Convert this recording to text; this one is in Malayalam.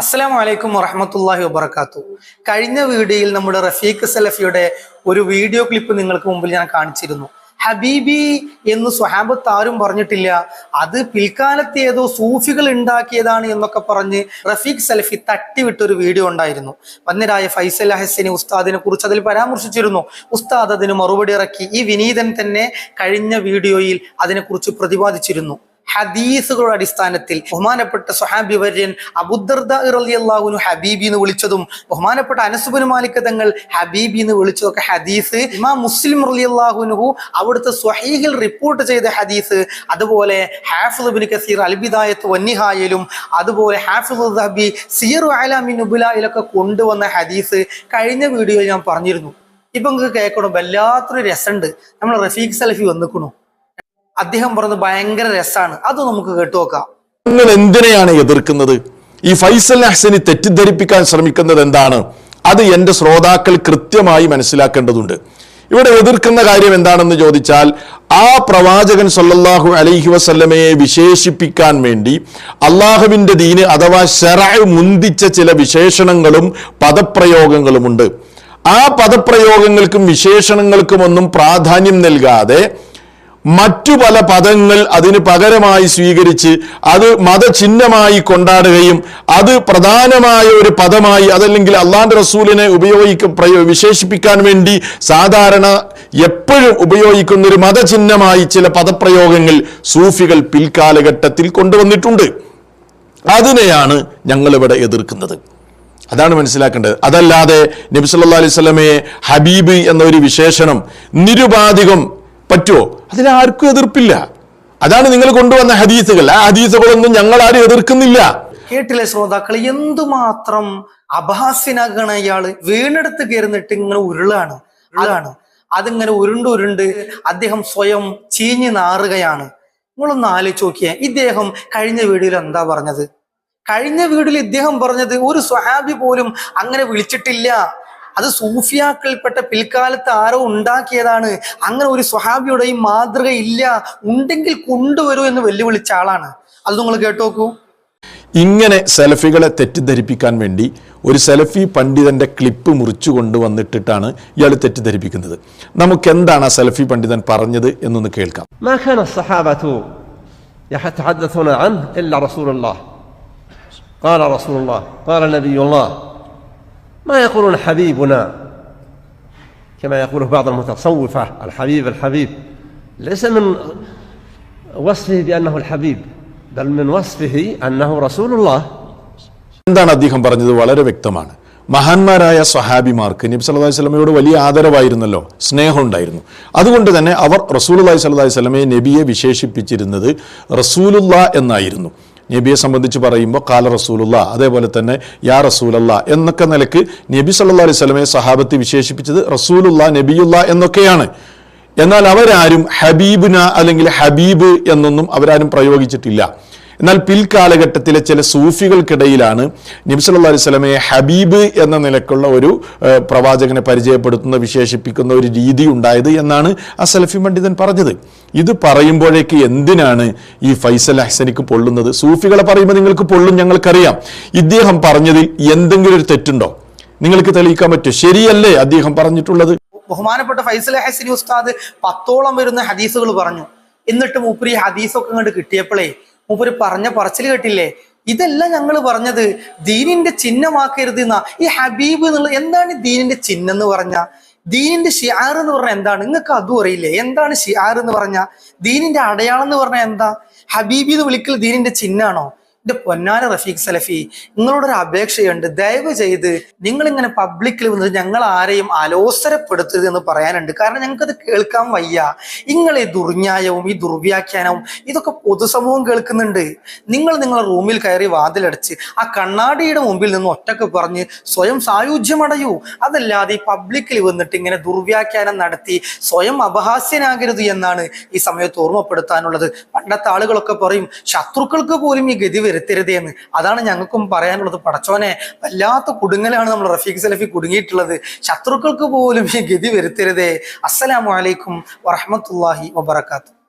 അസ്സലാമു വലൈക്കും വറഹമത്തല്ലാഹി വബർക്കാത്തു കഴിഞ്ഞ വീഡിയോയിൽ നമ്മുടെ റഫീഖ് സലഫിയുടെ ഒരു വീഡിയോ ക്ലിപ്പ് നിങ്ങൾക്ക് മുമ്പിൽ ഞാൻ കാണിച്ചിരുന്നു. ഹബീബി എന്ന് സ്വഹാബത്ത് ആരും പറഞ്ഞിട്ടില്ല. അത് പിൽക്കാലത്ത് ഏതോ സൂഫികൾ ഉണ്ടാക്കിയതാണ് എന്നൊക്കെ പറഞ്ഞ് റഫീഖ് സലഫി തട്ടിവിട്ടൊരു വീഡിയോ ഉണ്ടായിരുന്നു. വന്നിരായ ഫൈസൽ ഹസനി ഉസ്താദിനെ കുറിച്ച് അതിൽ പരാമർശിച്ചിരുന്നു. ഉസ്താദ് അതിന് മറുപടി ഇറക്കി. ഈ വിനീതൻ തന്നെ കഴിഞ്ഞ വീഡിയോയിൽ അതിനെക്കുറിച്ച് പ്രതിപാദിച്ചിരുന്നു. ഹദീസുകളുടെ അടിസ്ഥാനത്തിൽ ബഹുമാനപ്പെട്ട സുഹാബി വര്യൻ അബുദർദാഹുനു ഹബീബി എന്ന് വിളിച്ചതും ബഹുമാനപ്പെട്ട അനസുബിന് മാലിക് തങ്ങൾ ഹബീബി എന്ന് വിളിച്ചതൊക്കെ ഹദീസ്. ഇമാം മുസ്ലിം റലിയല്ലാഹുനുഹു അവിടുത്തെ സ്വഹീഹിൽ റിപ്പോർട്ട് ചെയ്ത ഹദീസ്. അതുപോലെ ഹാഫിദ് കസീർ അൽബിദായത്ത് വന്നിഹായലും അതുപോലെ ഹാഫിദ് സീറു സിയർ അലാമിൻ നുബുലയിലൊക്കെ കൊണ്ടുവന്ന ഹദീസ് കഴിഞ്ഞ വീഡിയോയിൽ ഞാൻ പറഞ്ഞിരുന്നു. ഇപ്പൊ നിങ്ങൾക്ക് കേൾക്കണം? വല്ലാത്തൊരു രസമുണ്ട്. നമ്മൾ റഫീഖ് സലഫി വന്നിക്കണു. അദ്ദേഹം പറഞ്ഞത് ഭയങ്കര രസമാണ് അത് നമുക്ക് കേട്ടു നോക്കാം. നിങ്ങൾ എന്തിനെയാണ് എതിർക്കുന്നത്? ഈ ഫൈസൽ ഹസനി തെറ്റിദ്ധരിപ്പിക്കാൻ ശ്രമിക്കുന്നത് എന്താണ്? അത് എന്റെ ശ്രോതാക്കൾ കൃത്യമായി മനസ്സിലാക്കേണ്ടതുണ്ട്. ഇവിടെ എതിർക്കുന്ന കാര്യം എന്താണെന്ന് ചോദിച്ചാൽ ആ പ്രവാചകൻ സല്ലല്ലാഹു അലൈഹി വസല്ലമയെ വിശേഷിപ്പിക്കാൻ വേണ്ടി അള്ളാഹുവിന്റെ ദീന് അഥവാ ഷെറായ് മുന്തിച്ച ചില വിശേഷണങ്ങളും പദപ്രയോഗങ്ങളുമുണ്ട്. ആ പദപ്രയോഗങ്ങൾക്കും വിശേഷണങ്ങൾക്കും ഒന്നും പ്രാധാന്യം നൽകാതെ മറ്റു പല പദങ്ങൾ അതിന് പകരമായി സ്വീകരിച്ച് അത് മതചിഹ്നമായി കൊണ്ടാടുകയും അത് പ്രധാനമായ ഒരു പദമായി അതല്ലെങ്കിൽ അള്ളാന്റെ റസൂലിനെ ഉപയോഗിക്ക വിശേഷിപ്പിക്കാൻ വേണ്ടി സാധാരണ എപ്പോഴും ഉപയോഗിക്കുന്ന ഒരു മതചിഹ്നമായി ചില പദപ്രയോഗങ്ങൾ സൂഫികൾ പിൽക്കാലഘട്ടത്തിൽ കൊണ്ടുവന്നിട്ടുണ്ട്. അതിനെയാണ് ഞങ്ങളിവിടെ എതിർക്കുന്നത്. അതാണ് മനസ്സിലാക്കേണ്ടത്. അതല്ലാതെ നബി അലൈവലമയെ ഹബീബ് എന്ന ഒരു വിശേഷണം നിരുപാധികം പറ്റുമോ അതിനാർക്കും എതിർപ്പില്ല. അതാണ് നിങ്ങൾ കൊണ്ടുവന്ന ഹദീസുകൾ. ആ ഹദീസുകളൊന്നും ഞങ്ങൾ ആരും എതിർക്കുന്നില്ല. കേട്ടില്ലേ ശ്രോതാക്കൾ എന്തുമാത്രം അപഹാസ്യനാകണ ഇയാൾ വീണെടുത്ത് കയറുന്നിട്ട് ഇങ്ങനെ ഉരുളാണ്. ഉരുളാണ് അതിങ്ങനെ ഉരുണ്ട് ഉരുണ്ട് അദ്ദേഹം സ്വയം ചീഞ്ഞു നാറുകയാണ്. നിങ്ങളൊന്ന് ആലോചിച്ച് നോക്കിയാൽ ഇദ്ദേഹം കഴിഞ്ഞ വീഡിയോയിൽ എന്താ പറഞ്ഞത്? കഴിഞ്ഞ വീഡിയോയിൽ ഇദ്ദേഹം പറഞ്ഞത് ഒരു സ്വഹാബി പോലും അങ്ങനെ വിളിച്ചിട്ടില്ല. അത് സൂഫിയാക്കൾപ്പെട്ട പിൽക്കാലത്ത് ആരോ ഉണ്ടാക്കിയതാണ് അങ്ങനെ ഒരു സ്വഹാബിയുടെയും മാതൃക ഇല്ല ഉണ്ടെങ്കിൽ കൊണ്ടുവരൂ എന്ന് വെല്ലുവിളിച്ച ആളാണ് അത് നിങ്ങൾ കേട്ടോക്കൂ ഇങ്ങനെ സെലഫികളെ തെറ്റിദ്ധരിപ്പിക്കാൻ വേണ്ടി ഒരു സെലഫി പണ്ഡിതന്റെ ക്ലിപ്പ് മുറിച്ചു കൊണ്ടുവന്നിട്ടിട്ടാണ് ഇയാൾ തെറ്റിദ്ധരിപ്പിക്കുന്നത് നമുക്ക് എന്താണ് ആ സെലഫി പണ്ഡിതൻ പറഞ്ഞത് എന്നൊന്ന് കേൾക്കാം ما كان الصحابة يتحدثون عنه إلا رسول الله قال رسول الله قال نبي الله ما يقولون حبيبنا كما يقوله بعض المتصوفة الحبيب الحبيب ليس من وصفه بأنه الحبيب بل من وصفه أنه رسول الله എന്താണ് അദ്ദേഹം പറഞ്ഞത് വളരെ വ്യക്തമാണ് മഹാന്മാരായ സ്വഹാബിമാർക്ക് നബി സല്ലല്ലാഹു അലൈഹി സ്വലമയോട് വലിയ ആദരവായിരുന്നല്ലോ സ്നേഹം ഉണ്ടായിരുന്നു അതുകൊണ്ട് തന്നെ അവർ റസൂലുള്ളാഹി സ്വല്ലല്ലാഹി അലൈഹി സ്വലമയെ നബിയെ വിശേഷിപ്പിച്ചിരുന്നത് റസൂലുള്ള എന്നായിരുന്നു നബിയെ സംബന്ധിച്ച് പറയുമ്പോൾ കാല റസൂലുള്ള അതേപോലെ തന്നെ യാ റസൂലുള്ള എന്നൊക്കെ നിലയ്ക്ക് നബി സല്ലല്ലാഹു അലൈഹി സ്വലമയെ സഹാബത്ത് വിശേഷിപ്പിച്ചത് റസൂലുള്ള നബിയുള്ള എന്നൊക്കെയാണ്. എന്നാൽ അവരാരും ഹബീബുന അല്ലെങ്കിൽ ഹബീബ് എന്നൊന്നും അവരാരും പ്രയോഗിച്ചിട്ടില്ല. എന്നാൽ പിൽക്കാലഘട്ടത്തിലെ ചില സൂഫികൾക്കിടയിലാണ് നബി സല്ലല്ലാഹു അലൈഹി സ്വലമയെ ഹബീബ് എന്ന നിലക്കുള്ള ഒരു പ്രവാചകനെ പരിചയപ്പെടുത്തുന്ന വിശേഷിപ്പിക്കുന്ന ഒരു രീതി ഉണ്ടായത് എന്നാണ് ആ സലഫി പണ്ഡിതൻ പറഞ്ഞത്. ഇത് പറയുമ്പോഴേക്ക് എന്തിനാണ് ഈ ഫൈസൽ ഹസനിക്ക് പൊള്ളുന്നത്? സൂഫികളെ പറയുമ്പോൾ നിങ്ങൾക്ക് പൊള്ളും ഞങ്ങൾക്കറിയാം. ഇദ്ദേഹം പറഞ്ഞതിൽ എന്തെങ്കിലും ഒരു തെറ്റുണ്ടോ? നിങ്ങൾക്ക് തെളിയിക്കാൻ പറ്റും ശരിയല്ലേ അദ്ദേഹം പറഞ്ഞിട്ടുള്ളത്? ബഹുമാനപ്പെട്ട ഫൈസൽ ഹസനി ഉസ്താദ് പത്തോളം വരുന്ന ഹദീസുകൾ പറഞ്ഞു. എന്നിട്ട് മൂപ്പരി ഹദീസൊക്കെ അങ്ങോട്ട് കിട്ടിയപ്പോഴേ മൂപ്പര് പറഞ്ഞ പറച്ചിൽ കേട്ടില്ലേ? ഇതല്ല ഞങ്ങൾ പറഞ്ഞത്. ദീനിന്റെ ചിഹ്നമാക്കരുത് എന്നാ ഈ ഹബീബ് എന്നുള്ള എന്താണ് ദീനിന്റെ ചിഹ്നം എന്ന് പറഞ്ഞ? ദീനിന്റെ ഷിയാർ എന്ന് പറഞ്ഞാൽ എന്താണ്? നിങ്ങൾക്ക് അതും അറിയില്ലേ? എന്താണ് ഷിയാർ എന്ന് പറഞ്ഞ? ദീനിന്റെ അടയാളം എന്ന് പറഞ്ഞാൽ എന്താ? ഹബീബി എന്ന് വിളിക്കൽ ദീനിന്റെ ചിഹ്നാണോ? എന്റെ പൊന്നാന റഫീഖ് സലഫി നിങ്ങളോടൊരു അപേക്ഷയുണ്ട്. ദയവ് ചെയ്ത് നിങ്ങൾ ഇങ്ങനെ പബ്ലിക്കിൽ വന്നത് ഞങ്ങൾ ആരെയും അലോസരപ്പെടുത്തരുത് എന്ന് പറയാനുണ്ട്. കാരണം ഞങ്ങൾക്കത് കേൾക്കാൻ വയ്യ. നിങ്ങൾ ഈ ദുർന്യായവും ഈ ദുർവ്യാഖ്യാനവും ഇതൊക്കെ പൊതുസമൂഹം കേൾക്കുന്നുണ്ട്. നിങ്ങൾ നിങ്ങളെ റൂമിൽ കയറി വാതിലടച്ച് ആ കണ്ണാടിയുടെ മുമ്പിൽ നിന്ന് ഒറ്റയ്ക്ക് പറഞ്ഞ് സ്വയം സായുജ്യമടയൂ. അതല്ലാതെ ഈ പബ്ലിക്കിൽ വന്നിട്ട് ഇങ്ങനെ ദുർവ്യാഖ്യാനം നടത്തി സ്വയം അപഹാസ്യനാകരുത് എന്നാണ് ഈ സമയത്ത് ഓർമ്മപ്പെടുത്താനുള്ളത്. പണ്ടത്തെ ആളുകളൊക്കെ പറയും ശത്രുക്കൾക്ക് പോലും ഈ ഗതി വരുത്തരുതേ എന്ന് അതാണ് ഞങ്ങൾക്കും പറയാനുള്ളത്. പടച്ചോനെ വല്ലാത്ത കുടുങ്ങലാണ് നമ്മൾ റഫീഖ് സലഫി കുടുങ്ങിയിട്ടുള്ളത്. ശത്രുക്കൾക്ക് പോലും ഈ ഗതി വരുത്തരുതേ. അസ്സലാമു അലൈക്കും വറഹമത്തല്ലാഹി വബർക്കാത്തു